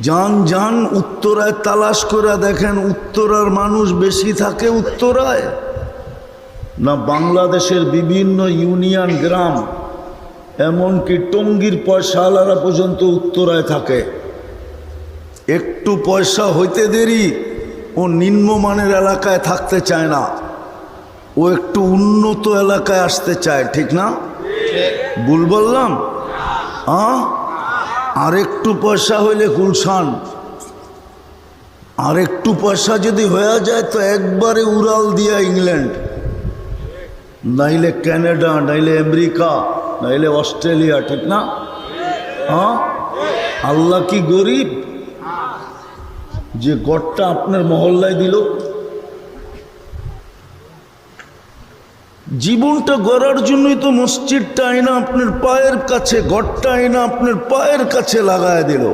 যান যান উত্তরায় তালাশ করে দেখেন উত্তরার মানুষ বেশি থাকে উত্তরায় না বাংলাদেশের বিভিন্ন ইউনিয়ন, গ্রাম, এমনকি টঙ্গির পয়সা পয়সাওয়ালারা পর্যন্ত উত্তরায় থাকে। একটু পয়সা হইতে দেরি, ও নিম্নমানের এলাকায় থাকতে চায় না। ও একটু উন্নত এলাকায় আসতে চায়, ঠিক না? ভুল বললাম? হ্যাঁ আর একটু পয়সা হইলে গুলশান। আর একটু পয়সা যদি হয়ে যায় তো একবারে উড়াল দিয়া ইংল্যান্ড। নাইলে ক্যানাডা নাইলে আমেরিকা, নাইলে অস্ট্রেলিয়া, ঠিক না? হ্যাঁ? আল্লাহ কি গরিব? যে গড়টা আপনার মহল্লায় দিল। জীবনটা গড়ার জন্যই তো মসজিদটা আয়না আপনার পায়ের কাছে, ঘরটা আয়না আপনার পায়ের কাছে লাগায় দিল।